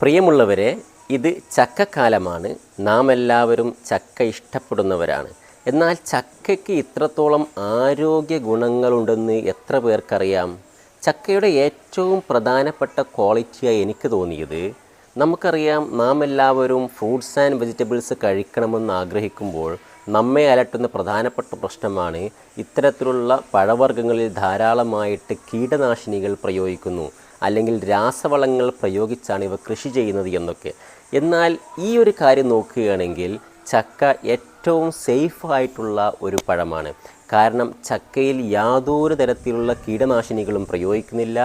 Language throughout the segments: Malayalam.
പ്രിയമുള്ളവരെ ഇത് ചക്കക്കാലമാണ്. നാം എല്ലാവരും ചക്ക ഇഷ്ടപ്പെടുന്നവരാണ്. എന്നാൽ ചക്കയ്ക്ക് ഇത്രത്തോളം ആരോഗ്യ ഗുണങ്ങളുണ്ടെന്ന് എത്ര പേർക്കറിയാം? ചക്കയുടെ ഏറ്റവും പ്രധാനപ്പെട്ട ക്വാളിറ്റിയായി എനിക്ക് തോന്നിയത്. നമുക്കറിയാം നാം എല്ലാവരും ഫ്രൂട്ട്സ് ആൻഡ് വെജിറ്റബിൾസ് കഴിക്കണമെന്ന് ആഗ്രഹിക്കുമ്പോൾ നമ്മെ അലട്ടുന്ന പ്രധാനപ്പെട്ട പ്രശ്നമാണ് ഇത്തരത്തിലുള്ള പഴവർഗങ്ങളിൽ ധാരാളമായിട്ട് കീടനാശിനികൾ പ്രയോഗിക്കുന്നു. അല്ലെങ്കിൽ രാസവളങ്ങൾ പ്രയോഗിച്ചാണ് ഇവ കൃഷി ചെയ്യുന്നത് എന്നൊക്കെ. എന്നാൽ ഈ ഒരു കാര്യം നോക്കുകയാണെങ്കിൽ ചക്ക ഏറ്റവും സേഫ് ആയിട്ടുള്ള ഒരു പഴമാണ്. കാരണം ചക്കയിൽ യാതൊരു തരത്തിലുള്ള കീടനാശിനികളും പ്രയോഗിക്കുന്നില്ല.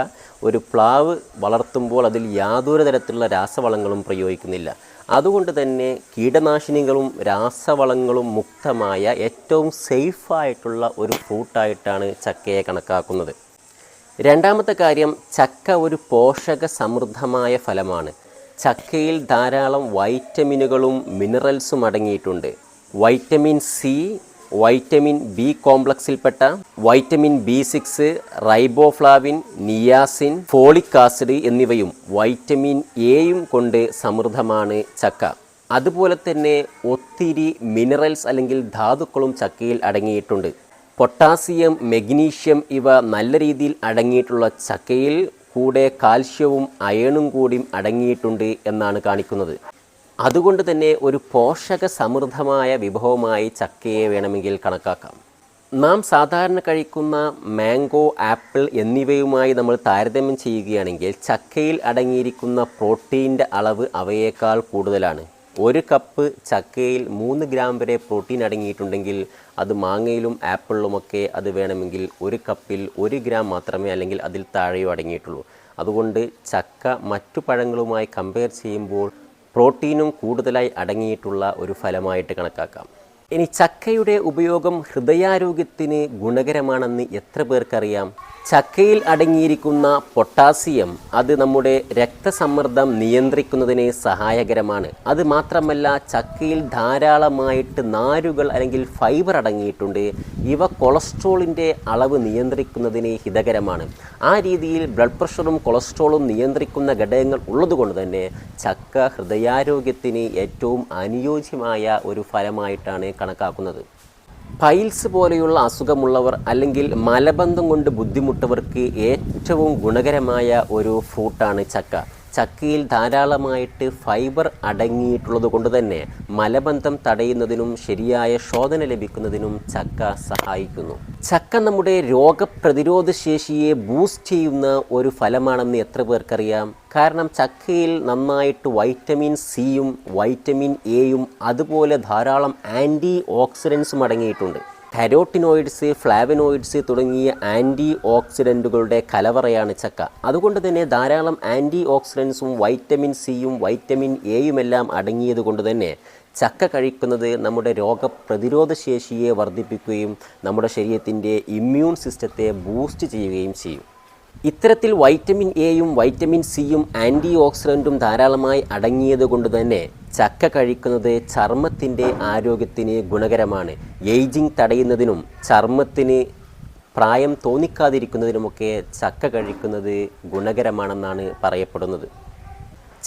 ഒരു പ്ലാവ് വളർത്തുമ്പോൾ അതിൽ യാതൊരു തരത്തിലുള്ള രാസവളങ്ങളും പ്രയോഗിക്കുന്നില്ല. അതുകൊണ്ട് തന്നെ കീടനാശിനികളും രാസവളങ്ങളും മുക്തമായ ഏറ്റവും സേഫായിട്ടുള്ള ഒരു ഫ്രൂട്ടായിട്ടാണ് ചക്കയെ കണക്കാക്കുന്നത്. രണ്ടാമത്തെ കാര്യം ചക്ക ഒരു പോഷക സമൃദ്ധമായ ഫലമാണ്. ചക്കയിൽ ധാരാളം വൈറ്റമിനുകളും മിനറൽസും അടങ്ങിയിട്ടുണ്ട്. Vitamin C vitamin B കോംപ്ലക്സിൽപ്പെട്ട vitamin B six riboflavin niacin folic acid എന്നിവയും വൈറ്റമിൻ എയും കൊണ്ട് സമൃദ്ധമാണ് ചക്ക. അതുപോലെ തന്നെ ഒത്തിരി മിനറൽസ് അല്ലെങ്കിൽ ധാതുക്കളും ചക്കയിൽ അടങ്ങിയിട്ടുണ്ട്. പൊട്ടാസ്യം മെഗ്നീഷ്യം ഇവ നല്ല രീതിയിൽ അടങ്ങിയിട്ടുള്ള ചക്കയിൽ കൂടെ കാൽഷ്യവും അയണും കൂടിയും അടങ്ങിയിട്ടുണ്ട് എന്നാണ് കാണിക്കുന്നത്. അതുകൊണ്ട് തന്നെ ഒരു പോഷക സമൃദ്ധമായ വിഭവമായി ചക്കയെ വേണമെങ്കിൽ കണക്കാക്കാം. നാം സാധാരണ കഴിക്കുന്ന മാംഗോ ആപ്പിൾ എന്നിവയുമായി നമ്മൾ താരതമ്യം ചെയ്യുകയാണെങ്കിൽ ചക്കയിൽ അടങ്ങിയിരിക്കുന്ന പ്രോട്ടീന്റെ അളവ് അവയേക്കാൾ കൂടുതലാണ്. ഒരു കപ്പ് ചക്കയിൽ മൂന്ന് ഗ്രാം വരെ പ്രോട്ടീൻ അടങ്ങിയിട്ടുണ്ടെങ്കിൽ അത് മാങ്ങയിലും ആപ്പിളിലുമൊക്കെ അത് വേണമെങ്കിൽ ഒരു കപ്പിൽ ഒരു ഗ്രാം മാത്രമേ അല്ലെങ്കിൽ അതിൽ താഴെയോ അടങ്ങിയിട്ടുള്ളൂ. അതുകൊണ്ട് ചക്ക മറ്റു പഴങ്ങളുമായി കമ്പയർ ചെയ്യുമ്പോൾ പ്രോട്ടീനും കൂടുതലായി അടങ്ങിയിട്ടുള്ള ഒരു ഫലമായിട്ട് കണക്കാക്കാം. ഇനി ചക്കയുടെ ഉപയോഗം ഹൃദയാരോഗ്യത്തിന് ഗുണകരമാണെന്ന് എത്ര പേർക്കറിയാം? ചക്കയിൽ അടങ്ങിയിരിക്കുന്ന പൊട്ടാസ്യം അത് നമ്മുടെ രക്തസമ്മർദ്ദം നിയന്ത്രിക്കുന്നതിന് സഹായകരമാണ്. അത് മാത്രമല്ല ചക്കയിൽ ധാരാളമായിട്ട് നാരുകൾ അല്ലെങ്കിൽ ഫൈബർ അടങ്ങിയിട്ടുണ്ട്. ഇവ കൊളസ്ട്രോളിന്റെ അളവ് നിയന്ത്രിക്കുന്നതിന് ഹിതകരമാണ്. ആ രീതിയിൽ ബ്ലഡ് പ്രഷറും കൊളസ്ട്രോളും നിയന്ത്രിക്കുന്ന ഘടകങ്ങൾ ഉള്ളതുകൊണ്ട് തന്നെ ചക്ക ഹൃദയാരോഗ്യത്തിന് ഏറ്റവും അനുയോജ്യമായ ഒരു ഫലമായിട്ടാണ് കണക്കാക്കുന്നത്. പൈൽസ് പോലെയുള്ള അസുഖമുള്ളവർ അല്ലെങ്കിൽ മലബന്ധം കൊണ്ട് ബുദ്ധിമുട്ടവർക്ക് ഏറ്റവും ഗുണകരമായ ഒരു ഫ്രൂട്ടാണ് ചക്ക. ചക്കയിൽ ധാരാളമായിട്ട് ഫൈബർ അടങ്ങിയിട്ടുള്ളത് കൊണ്ട് തന്നെ മലബന്ധം തടയുന്നതിനും ശരിയായ ശോധന ലഭിക്കുന്നതിനും ചക്ക സഹായിക്കുന്നു. ചക്ക നമ്മുടെ രോഗപ്രതിരോധ ശേഷിയെ ബൂസ്റ്റ് ചെയ്യുന്ന ഒരു ഫലമാണെന്ന് എത്ര പേർക്കറിയാം? കാരണം ചക്കയിൽ നന്നായിട്ട് വൈറ്റമിൻ സിയും വൈറ്റമിൻ എയും അതുപോലെ ധാരാളം ആന്റി ഓക്സിഡൻസും അടങ്ങിയിട്ടുണ്ട്. കരോട്ടിനോയിഡ്സ് ഫ്ലാവനോയിഡ്സ് തുടങ്ങിയ ആന്റി ഓക്സിഡന്റുകളുടെ കലവറയാണ് ചക്ക. അതുകൊണ്ട് തന്നെ ധാരാളം ആന്റി ഓക്സിഡൻസും വൈറ്റമിൻ സിയും വൈറ്റമിൻ എയുമെല്ലാം അടങ്ങിയത് കൊണ്ട് തന്നെ ചക്ക കഴിക്കുന്നത് നമ്മുടെ രോഗപ്രതിരോധ ശേഷിയെ വർദ്ധിപ്പിക്കുകയും നമ്മുടെ ശരീരത്തിന്റെ ഇമ്മ്യൂൺ സിസ്റ്റത്തെ ബൂസ്റ്റ് ചെയ്യുകയും ചെയ്യും. ഇത്തരത്തിൽ വൈറ്റമിൻ എയും വൈറ്റമിൻ സിയും ആന്റി ഓക്സിഡന്റും ധാരാളമായി അടങ്ങിയത് കൊണ്ട് തന്നെ ചക്ക കഴിക്കുന്നത് ചർമ്മത്തിന്റെ ആരോഗ്യത്തിന് ഗുണകരമാണ്. ഏജിങ് തടയുന്നതിനും ചർമ്മത്തിന് പ്രായം തോന്നിക്കാതിരിക്കുന്നതിനുമൊക്കെ ചക്ക കഴിക്കുന്നത് ഗുണകരമാണെന്നാണ് പറയപ്പെടുന്നത്.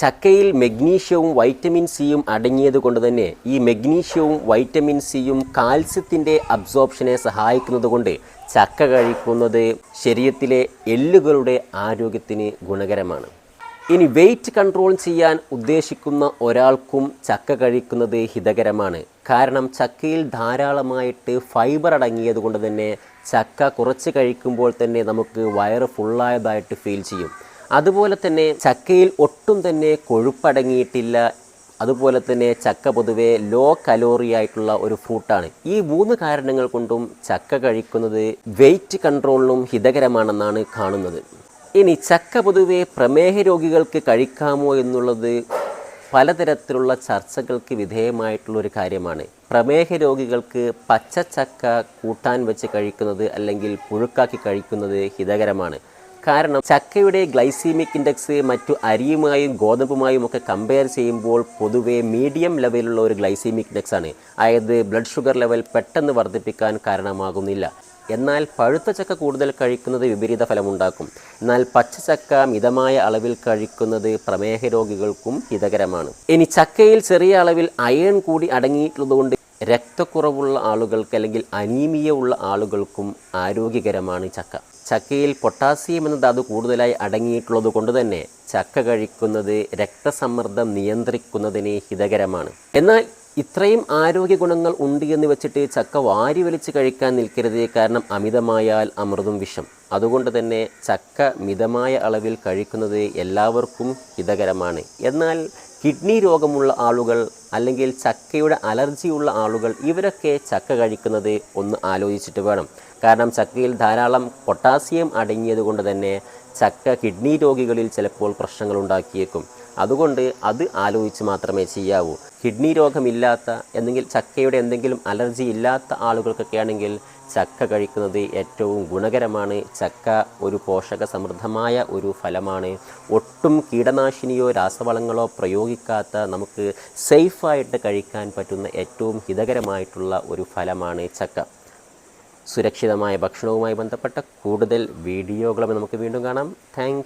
ചക്കയിൽ മെഗ്നീഷ്യവും വൈറ്റമിൻ സിയും അടങ്ങിയത് കൊണ്ട് തന്നെ ഈ മെഗ്നീഷ്യവും വൈറ്റമിൻ സിയും കാൽസ്യത്തിന്റെ അബ്സോർപ്ഷനെ സഹായിക്കുന്നതുകൊണ്ട് ചക്ക കഴിക്കുന്നത് ശരീരത്തിലെ എല്ലുകളുടെ ആരോഗ്യത്തിന് ഗുണകരമാണ്. ഇനി വെയിറ്റ് കൺട്രോൾ ചെയ്യാൻ ഉദ്ദേശിക്കുന്ന ഒരാൾക്കും ചക്ക കഴിക്കുന്നത് ഹിതകരമാണ്. കാരണം ചക്കയിൽ ധാരാളമായിട്ട് ഫൈബർ അടങ്ങിയത് കൊണ്ട് തന്നെ ചക്ക കുറച്ച് കഴിക്കുമ്പോൾ തന്നെ നമുക്ക് വയറ് ഫുള്ളായതായിട്ട് ഫീൽ ചെയ്യും. അതുപോലെ തന്നെ ചക്കയിൽ ഒട്ടും തന്നെ കൊഴുപ്പടങ്ങിയിട്ടില്ല. അതുപോലെ തന്നെ ചക്ക പൊതുവേ ലോ കലോറി ആയിട്ടുള്ള ഒരു ഫ്രൂട്ടാണ് ഈ മൂന്ന് കാരണങ്ങൾ കൊണ്ടും ചക്ക കഴിക്കുന്നത് വെയിറ്റ് കൺട്രോളിനും ഹിതകരമാണെന്നാണ് കാണുന്നത്. ഇനി ചക്ക പൊതുവെ പ്രമേഹ രോഗികൾക്ക് കഴിക്കാമോ എന്നുള്ളത് പലതരത്തിലുള്ള ചർച്ചകൾക്ക് വിധേയമായിട്ടുള്ളൊരു കാര്യമാണ്. പ്രമേഹ രോഗികൾക്ക് ചക്ക കൂട്ടാൻ വെച്ച് കഴിക്കുന്നത് അല്ലെങ്കിൽ പുഴുക്കാക്കി കഴിക്കുന്നത് ഹിതകരമാണ്. കാരണം ചക്കയുടെ ഗ്ലൈസീമിക് ഇൻഡെക്സ് മറ്റു അരിയുമായും ഗോതമ്പുമായും ഒക്കെ കമ്പയർ ചെയ്യുമ്പോൾ പൊതുവെ മീഡിയം ലെവലുള്ള ഒരു ഗ്ലൈസീമിക് ഇൻഡെക്സ് ആണ്. അതായത് ബ്ലഡ് ഷുഗർ ലെവൽ പെട്ടെന്ന് വർദ്ധിപ്പിക്കാൻ കാരണമാകുന്നില്ല. എന്നാൽ പഴുത്ത ചക്ക കൂടുതൽ കഴിക്കുന്നത് വിപരീത ഫലമുണ്ടാക്കും. എന്നാൽ പച്ച ചക്ക മിതമായ അളവിൽ കഴിക്കുന്നത് പ്രമേഹ രോഗികൾക്കും ഹിതകരമാണ്. ഇനി ചക്കയിൽ ചെറിയ അളവിൽ അയൺ കൂടി അടങ്ങിയിട്ടുള്ളതുകൊണ്ട് രക്തക്കുറവുള്ള ആളുകൾക്ക് അല്ലെങ്കിൽ അനീമിയ ഉള്ള ആളുകൾക്കും ആരോഗ്യകരമാണ് ചക്ക. ചക്കയിൽ പൊട്ടാസ്യം എന്ന ധാതു കൂടുതലായി അടങ്ങിയിട്ടുള്ളത് കൊണ്ട് തന്നെ ചക്ക കഴിക്കുന്നത് രക്തസമ്മർദ്ദം നിയന്ത്രിക്കുന്നതിന് ഹിതകരമാണ്. എന്നാൽ ഇത്രയും ആരോഗ്യ ഗുണങ്ങൾ ഉണ്ട് എന്ന് വെച്ചിട്ട് ചക്ക വാരി വലിച്ച് കഴിക്കാൻ നിൽക്കരുത്. കാരണം അമിതമായാൽ അമൃതും വിഷം. അതുകൊണ്ട് തന്നെ ചക്ക മിതമായ അളവിൽ കഴിക്കുന്നത് എല്ലാവർക്കും ഹിതകരമാണ്. എന്നാൽ കിഡ്നി രോഗമുള്ള ആളുകൾ അല്ലെങ്കിൽ ചക്കയുടെ അലർജിയുള്ള ആളുകൾ ഇവരൊക്കെ ചക്ക കഴിക്കുന്നത് ഒന്ന് ആലോചിച്ചിട്ട് വേണം. കാരണം ചക്കയിൽ ധാരാളം പൊട്ടാസ്യം അടങ്ങിയത് കൊണ്ട് തന്നെ ചക്ക കിഡ്നി രോഗികളിൽ ചിലപ്പോൾ പ്രശ്നങ്ങൾ ഉണ്ടാക്കിയേക്കും. അതുകൊണ്ട് അത് ആലോചിച്ച് മാത്രമേ ചെയ്യാവൂ. കിഡ്നി രോഗമില്ലാത്ത അല്ലെങ്കിൽ ചക്കയുടെ എന്തെങ്കിലും അലർജി ഇല്ലാത്ത ആളുകൾക്കൊക്കെ ആണെങ്കിൽ ചക്ക കഴിക്കുന്നത് ഏറ്റവും ഗുണകരമാണ്. ചക്ക ഒരു പോഷക സമൃദ്ധമായ ഒരു ഫലമാണ്. ഒട്ടും കീടനാശിനിയോ രാസവളങ്ങളോ പ്രയോഗിക്കാത്ത നമുക്ക് സേഫായിട്ട് കഴിക്കാൻ പറ്റുന്ന ഏറ്റവും ഹിതകരമായിട്ടുള്ള ഒരു ഫലമാണ് ചക്ക. സുരക്ഷിതമായ ഭക്ഷണവുമായി ബന്ധപ്പെട്ട കൂടുതൽ വീഡിയോകളും നമുക്ക് വീണ്ടും കാണാം. താങ്ക്